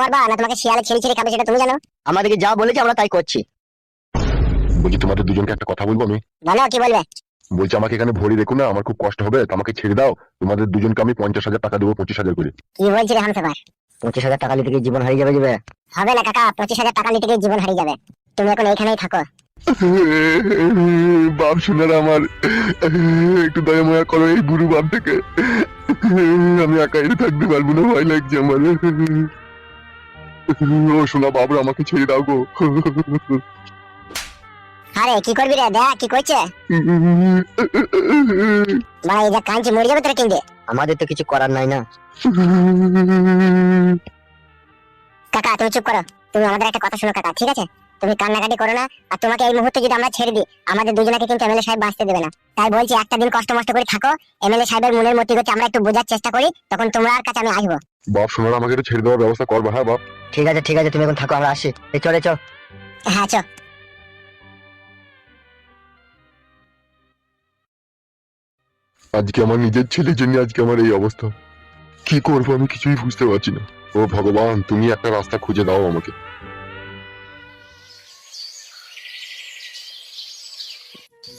পারবা? না তোমাকে শিয়ালে ছেড়ে ছেড়ে খাবে সেটা তুমি জানো? আমাদেরকে যা বলেছে আমরা তাই করছি। বলছি তোমাদের দুজনকে একটা কথা বলব আমি? বলো কি বলবে? বলছি আমাকে এখানে ভরি রেখো না আমার খুব কষ্ট হবে তো আমাকে ছেড়ে দাও। তোমাদের দুজনকে আমি পঞ্চাশ হাজার টাকা দেবো পঁচিশ হাজার করে। কি বলছিলে হামসেফার পঁচিশ হাজার টাকা নিতে গিয়ে জীবন হারিয়ে যাবে যাবে হবে না কাকা পঁচিশ হাজার টাকা নিতে গিয়ে জীবন হারিয়ে যাবে। তুমি এখন এইখানেই থাকো। বাপ শোনার আমার একটু দয়া ময়া করো এই বুড়ো বাপ থেকে আমি একাই থাকতে পারব না ভয় লাগছে আমার। ও শোনা বাবরা আমাকে ছেড়ে দাও গো। আরে কি করবি রে? দেখ কি করছে? ভাই এটা কাঞ্চি মরে যাবে তোর কিনতে আমাদের তো কিছু করার নাই না। কাকা তুমি চুপ করো। তুমি আমাদের একটা কথা শোনো কাকা ঠিক আছে? তুমি কান্নাকাটি করো না আর তোমাকে এই মুহূর্তে যদি আমরা ছেড়ে দিই আমাদের দুজনকে কিন্তু এমএলএ সাহেব বাঁচতে দেবে না। তাই বলছি একটা দিন কষ্ট মষ্ট করে থাকো এমএলএ সাহেবের মনের মতি হচ্ছে আমরা একটু বোঝার চেষ্টা করি তখন তোমার কাছে আমি আসব। বাপ শোনার আমাকে একটু ছেড়ে দেওয়ার ব্যবস্থা করবা হ্যাঁ বাপ? ঠিক আছে ঠিক আছে তুমি এখন থাকো আমরা আসি। এই চলে চল। হ্যাঁ চো আজকে আমার নিজের ছেলের জন্য আজকে আমার এই অবস্থা। কি করব আমি কিছুই বুঝতে পারছি না। ও ভগবান তুমি একটা রাস্তা খুঁজে দাও আমাকে।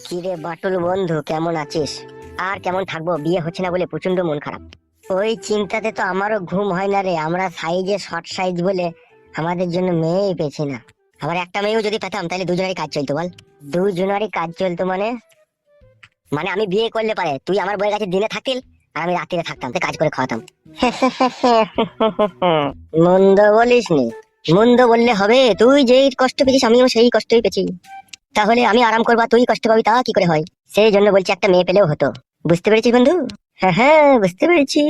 কি রে বাটুল বন্ধু, কেমন আছিস? আর কেমন থাকব? বিয়ে হচ্ছে না বলে প্রচণ্ড মন খারাপ। ওই চিন্তাতে তো আমারও ঘুম হয় না রে। আমরা সাইজে শর্ট সাইজ বলে আমাদের জন্য মেয়েই পেছি না। আবার একটা মেয়েও যদি পেতাম, তাহলে দুজনেরই কাজ চলতো বল। দুজনেরই কাজ চলতো মানে? মানে আমি বিয়ে করলে পারে। তুই আমার বইয়ের কাছে দিনে থাকিল আর আমি রাত্রিরে থাকতাম কাজ করে খাওয়াতাম। মন্দ বলিস নি মন্দ বললে হবে। তুই যেই কষ্ট পেয়েছিস, আমিও সেই কষ্টই পেয়েছি। তাহলে আমি আরাম করব তুই কষ্ট পাবি তা কি করে হয়? সেই জন্য বলছি একটা মেয়ে পেলেও হতো। বুঝতে পেরেছিস বন্ধু? হ্যাঁ হ্যাঁ বুঝতে পেরেছি।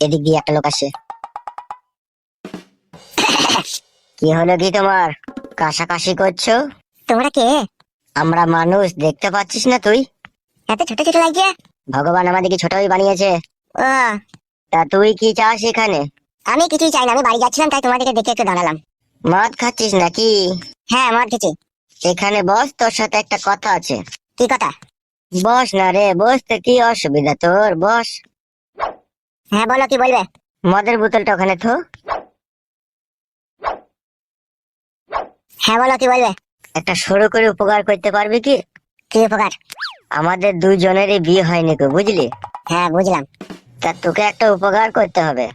এদিক দিয়ে একটা লোক আসে। কি হলো কি তোমার? কাশাকাশি করছ? তোমরা কে? আমরা মানুষ দেখতে পাচ্ছিস না তুই? এত ছোট ছোট লাগছে ভগবান আমাদেরকে ছোটই বানিয়েছে? ও। তা তুই কি চাস এখানে? আমি কিছুই চাই না আমি বাড়ি যাচ্ছিলাম তাই তোমাদেরকে দেখে একটু দাঁড়ালাম। মদ খাচ্ছিস নাকি? হ্যাঁ খেছি এখানে বস তোর সাথে একটা কথা আছে। কি কথা? বস না রে বসতে কি অসুবিধা তোর? বস। হ্যাঁ বলো কি বলবে? মদের বোতলটা ওখানে থো। হ্যাঁ বলো কি বলবে? একটা সরু করে উপকার করতে পারবি কি? কি উপকার? আমাদের দুজনেরই বিয়ে হয়নি তো বুঝলি? হ্যাঁ বুঝলাম। তা তোকে একটা উপকার করতে হবে।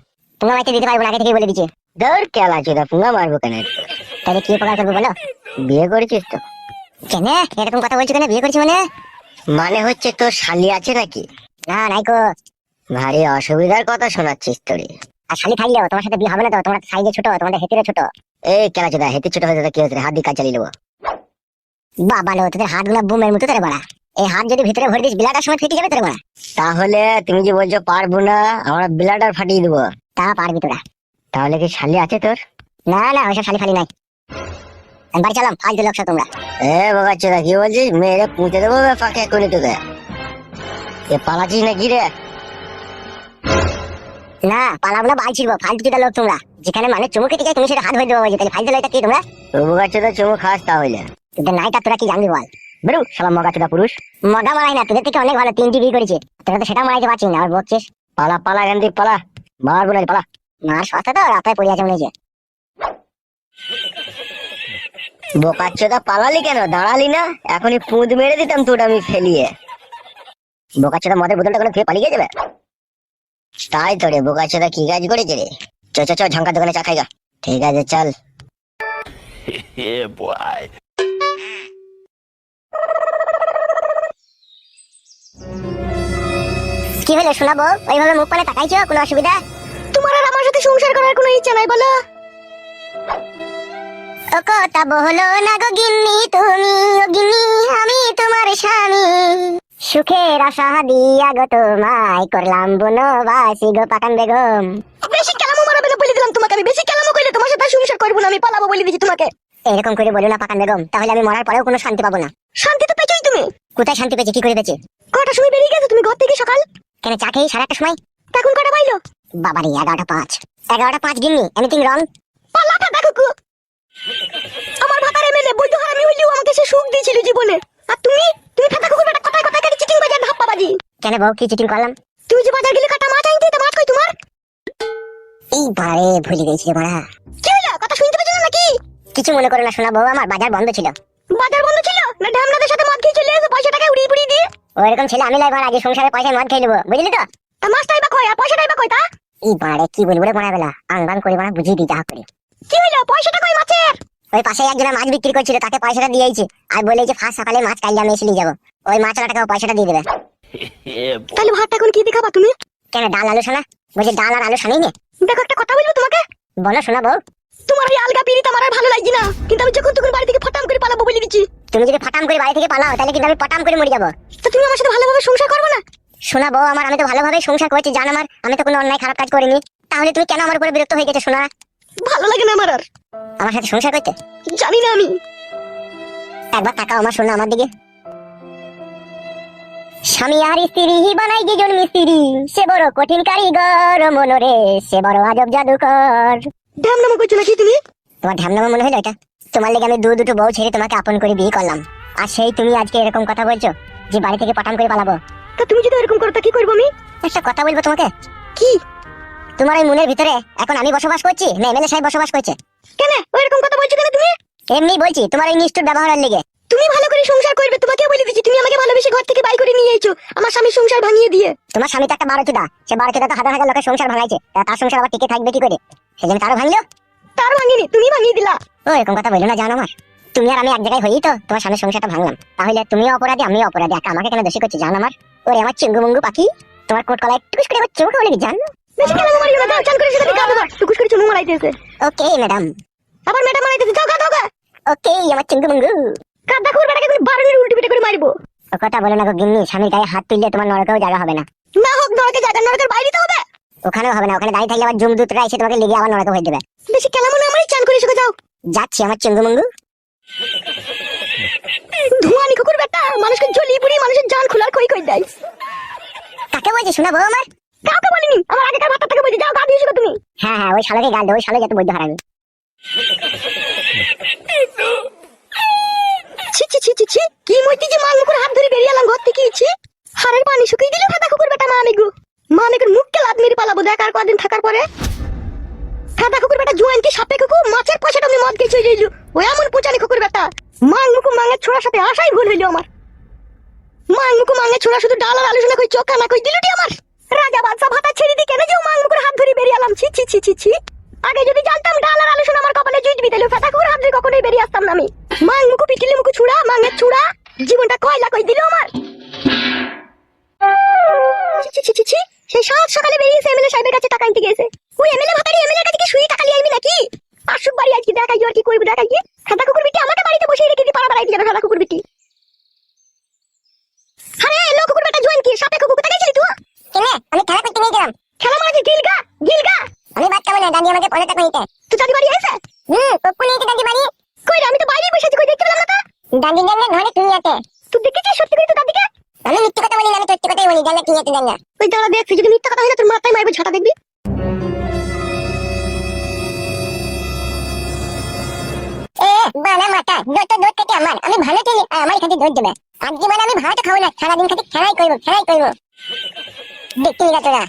তুমি আমাকে দিতে পারব না আগে থেকে বলে দিচ্ছি। দৌড় কেলা চোদা পুঙ্গা মারবো কেন? তাহলে কি উপকার করব বলো? বিয়ে করেছিস তো? কেন? এরকম কথা বলছো কেন? বিয়ে করেছি মানে? মানে হচ্ছে তোর শালি আছে নাকি? না নাই কো। ভারী অসুবিধার কথা শোনাচ্ছিস তোরে। আর শালি থাকলেও তোমার সাথে বিয়ে হবে না তো? তোমরা সাইজে ছোট তোমাদের হেতিরে ছোট। এই কেলা চোদা হেতি ছোট হয়ে কি হয়েছে হাত দিয়ে কাজ চালিয়ে নেব। বাবা লো তোদের হাতগুলা বুমের মতো তোরে বড়া এই হাত যদি ভিতরে ভরে দিস বিলাটার সময় ফেটে যাবে তোরে বড়া তাহলে তুমি যে বলছো পারব না আমরা বিলাটার ফাটিয়ে দেবো। তা পারবি তোরা। তাহলে কি শালি আছে তোর? না না ওইসব শালি ফালি নাই। বাড়ি চালাম ফালতু লোক সব তোমরা। এ বাবা চোদা কি বলছিস? মেরে পুঁতে দেবো ফাঁকে করে তোকে? এ পালাচ্ছিস না রে? না পালাবো না বাল ছিড়বো ফালতু চোদা লোক তোমরা। যেখানে মানে তুমি সেটা হাত ধরে দেবো তাহলে ফালতু লোকটা কি তোমরা? মগা চোদা চুমু খাস তাহলে। তোদের নাইটা তোরা কি জানবি বল? বেরু শালা মগা চোদা পুরুষ। মগা মারাই না তোদের থেকে অনেক ভালো তিনটি বিয়ে করেছে। তোরা তো সেটা মারাইতে পারছিস না আর বলছিস পালা পালা গান্ধি পালা। মারবো না পালা। মার সস্তা তো রাস্তায় পড়ে আছে মনে হচ্ছে। বোকাচ্চোদা পালালি কেন? দাঁড়ালি না? এখনই পুঁদ মেরে দিতাম তোটা আমি ফেলিয়ে। বোকাচ্চোদা মদের বোতলটা কোনো খেয়ে পালিয়ে যাবে? তাই তো রে বোকাচ্চোদা কি কাজ করেছে রে? চ চ চ ঝঙ্কার দোকানে চা খাইগা ঠিক আছে চল। কি হলো শোনাবো? ওইভাবে মুখ পানে তাকাইছো? কোনো অসুবিধা? তোমার আর আমার সাথে সংসার করার কোনো ইচ্ছা নাই বলো। ও কথা বলো না গো গিন্নি তুমি ও গিন্নি আমি তোমার স্বামী। সুখের আশা দিয়া গো তোমায় করলাম বনবাসী গো পাকান বেগম। বেশি কেলামো মারাবে না বলে দিলাম তোমাকে আমি বেশি কেলামো কইলে তোমার সাথে সংসার করব না আমি পালাবো বলে দিচ্ছি তোমাকে। এরকম করে বলো না পাকান বেগম তাহলে আমি মরার পরেও কোনো শান্তি পাবো না। শান্তি তো পেয়েছোই তুমি। কোথায় শান্তি পেয়েছি কি করে পেয়েছি? কটার সময় বেরিয়ে গেছো তুমি ঘর থেকে সকাল? কেন চা খেয়ে সাড়ে আটটার সময়? এখন কটা পাইলো? বাবারি এগারোটা পাঁচ। এগারোটা পাঁচ গিন্নি এনিথিং রং পাল্লাটা দেখো আমার ভাতার এমএলএ বৈধ হারামি হইলেও আমাকে সে সুখ দিয়েছিল জীবনে। আর তুমি? তুমি ফাটা কুকুর বেটা কথায় কথায় খালি চিটিং বাজার কেন বউ কি চিটিং করলাম? তুমি যে বাজার গেলে কাটা মাছ আনতে তা মাছ কই তোমার? এই বারে ভুলে গেছি রে বাড়া কি হলো? কথা শুনতে পেয়েছ না নাকি? কিছু মনে করো না শোনা বউ আমার বাজার বন্ধ ছিল। বাজার বন্ধ ছিল? না ঢামনাদের সাথে মদ খেয়ে চলে এসে পয়সা টাকা উড়িয়ে পুড়িয়ে দিয়ে? ওইরকম ছেলে আমি আগে সংসারে পয়সা মদ খেয়ে নেব বুঝলি তো? তা মাছটাই বা কই? আর পয়সাটাই বা কই তা? এই বারে কি বলব রে বড়া বেলা? আংবাং করে বাড়া বুঝিয়ে দিই যা করে। কি হলো? পয়সাটা কই ওই পাশে একজন মাছ বিক্রি করছিল তাকে পয়সাটা দিয়েছি আর বলে যে ফার্স্ট সকালে মাছ কাল আমি এসে নিয়ে যাব। ওই মাছ টাকা পয়সাটা দিয়ে দেবে। তাহলে ভাতটা এখন কি দেখাবা তুমি। কেন ডাল আলু শোনা বলছি ডাল আর আলু শানি নে। দেখো একটা কথা বলব তোমাকে। বলো শোনা বউ। তোমার ওই আলগা পিড়িতে আমার আর ভালো লাগছে না। কিন্তু আমি যখন তখন বাড়ি থেকে ফটাম করে পালাবো বলে দিচ্ছি। তুমি যদি ফাটাম করে বাড়ি থেকে পালাও তাহলে কিন্তু আমি পটাম করে মরে যাব। তো তুমি আমার সাথে ভালোভাবে সংসার করবে না? শোনা বউ আমার আমি তো ভালোভাবে সংসার করছি জান আমার। আমি তো কোনো অন্যায় খারাপ কাজ করিনি। তাহলে তুমি কেন আমার উপরে বিরক্ত হয়ে গেছো শোনা ভালো লাগে না আমার আর। আমার সাথে সংসার করতে? জানি না আমি। একবার তাকাও আমার শোনা আমার দিকে। স্বামী আর স্ত্রী বানাই দুজন মিস্ত্রি সে বড় কঠিন কারিগর মনরে সে বড় আজব জাদুকর। ঢ্যাম নামা করছ নাকি তুমি? তোমার ঢ্যামনামা মনে হলো এটা? তোমার লেগে আমি দু দুটো বউ ছেড়ে তোমাকে আপন করে বিয়ে করলাম। আর সেই তুমি আজকে এরকম কথা বলছো যে বাড়ি থেকে পাঠান করে পালাবো। তা তুমি যদি এরকম করো তা কি করব আমি? একটা কথা বলব তোমাকে? কি? তোমার ওই মনের ভিতরে এখন আমি বসবাস করছি? না এমএলএ সাহেব বসবাস করছে। কেন? ওইরকম কথা বলছো কেন তুমি? এমনি বলছি তোমার ওই নিষ্ঠুর ব্যবহারের লেগে। তুমি ভালো করে সংসার করবে তোমাকে বলে দিচ্ছি। তুমি আমাকে ভালোবেসে ঘর থেকে বাই করে নিয়ে এসেছ আমার স্বামীর সংসার ভাঙিয়ে দিয়ে। তোমার স্বামী তো একটা বারো চুদা সে বারো চুদা তো হাজার হাজার লোকের সংসার ভাঙাইছে। তার সংসার আবার টিকে থাকবে কি করে? সেজন্য তারও ভাঙলো। তার ভাঙিনি তুমি ভাঙিয়ে দিলা। ও এরকম কথা বলল না জানো আমার। তুমি আর আমি এক জায়গায় হই তো তোমার স্বামীর সংসারটা ভাঙলাম। তাহলে তুমিও অপরাধী আমিও অপরাধী। একা আমাকে কেন দোষী করছি জান আমার? ওরে আমার চিঙ্গু মুঙ্গু পাখি তোমার কোট কলায় টুকুস করে আমার চোখ বলে জান? বেশি কেন মারিও না দাও চান করে সেটা গা দেবো টুকুস করে চুমু মারাইতেছে। ওকে ম্যাডাম আবার ম্যাডাম মারাইতেছে। যাও গা দাও গা ওকে আমার চিঙ্গু মুঙ্গু কাদা খুর বেটাকে তুমি বারণের উল্টো পিটে করে মারবো। ও কথা বলে না গো গিন্নি স্বামীর গায়ে হাত তুললে তোমার নরকেও জায়গা হবে না। না হোক নরকে জায়গা নরকের বাইরে তো হবে। ওখানেও হবে না ওখানে দাঁড়িয়ে থাকলে আবার জুম দুতরা এসে তোমাকে লেগে আবার নরকে হয়ে দেবে। বেশি কেলা আমারই চান করে শুকে যাও। যাচ্ছি আমার চিঙ্গু মুঙ্গু ধোঁয়ানি কুকুর বেটা মানুষকে জ্বলিয়ে পুড়িয়ে মানুষের জান খোলার কই কই দেয়? কাকে বলছি শোনাবো আমার? কাউকে বলিনি। আমার আগেকার ভাতা থেকে বলছি যাও গা দিয়ে শুকে তুমি। হ্যাঁ হ্যাঁ ওই শালোকে গাল দে ওই শালো যত বৈধ হারামি ছি ছি ছি ছি ছি। কি মইতি যে মাং মুকুর হাত ধরে বেরিয়ে এলাম ঘর থেকে? ছি। হাড়ের পানি শুকিয়ে দিল ফাটা কুকুর বেটা মা আমিগু মা আমিগুর মুখকে লাদ মেরে পালাবো দেখ আর কদিন থাকার পরে। ফাটা কুকুর বেটা জোয়ানকে সাপে কুকুর মাছের পয়সাটা আমি মদ চলে যাইলু। ওই এমন পোচানি কুকুর বেটা মাং মুকু মাঙের ছোড়ার সাথে আসাই ভুল হইল আমার। মাং মুকু মাঙের ছোড়া শুধু ডাল আর আলোচনা কই চোখা না কই দিলুটি আমার। বাদশা ভাতা ছেড়ে দি কেন যে মাং মুকুর হাত ধরে বেরিয়ে এলাম? ছি ছি ছি ছি ছি। আগে যদি জানতাম ডাল আর আলোচনা আমার কপালে জুইটবি তাহলে ফাটা কুকুর হাত ধরে কখনোই বেরিয়ে আসতাম না আমি। মাং মুকু পিটিলে মুকু ছুড়া মাঙের ছুড়া জীবনটা কয়লা কই দিল আমার। ছি, ছি, ছি, ছি। সেই সাত সকালে বেরিয়েছে এমএলএ সাহেবের কাছে টাকা আনতে গেছে ওই এমএলএ ভাতারি এমএলএ কাছে কি শুয়ে টাকা নিয়ে আইবি নাকি? আসুক বাড়ি আজকে দেখাই আর কি করবি দেখাই খাতা কুকুর বিটি আমাকে বাড়িতে বসে রেখে দি পাড়া বাড়াইতে যাবে খাতা কুকুর বিটি আরে লো কুকুর বেটা জোয়ান কি সাপে কুকুর কোথায় গেছিলি তুই কেন আমি খেলা করতে নিয়ে গেলাম খেলা মাঝে গিলগা গিলগা কেমন দাঁড়িয়ে আমাকে টাকা নিতে তুই দাদি বাড়ি এসে হুম পপ্পু নিয়ে দাঁড়িয়ে বাড়ি। কই আমি তো বাইরে বসে আছি কই দেখতে পেলাম না তো? দাঁড়িয়ে জানলে ঘরে তুমি আছে। তুই দেখেছিস সত্যি করে তো দাদিকে? আমি মিথ্যে কথা বলি না আমি সত্যি কথাই বলি জানলে তুমি আছে জানলে। ওই দাঁড়া দেখছি যদি মিথ্যা কথা হয় না তোর মাথায় মারবে ঝাঁটা দেখবি? এ বানা মাতা যত দোষ থেকে আমার। আমি ভালো চলি আমার খাতে দোষ দেবে। আজকে মানে আমি ভাত খাব না সারাদিন খাতে খেলাই করব খেলাই করব। দেখতে নিগা তোরা।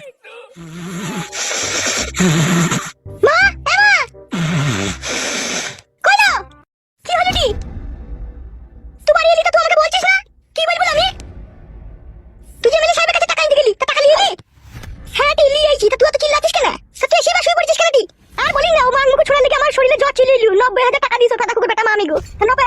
মা এমা তো আমি? তুই যে সাহেবের কাছে টাকা নিতে হ্যাঁ তুই নিয়ে আইছি এসে শুয়ে পড়েছিস কেন তুই আর বলি আমার শরীরে জ্বর চিলে এলু। নব্বই হাজার টাকা দিয়েছ খাতা কুকুর বেটা, মা আমিগো তা নব্বই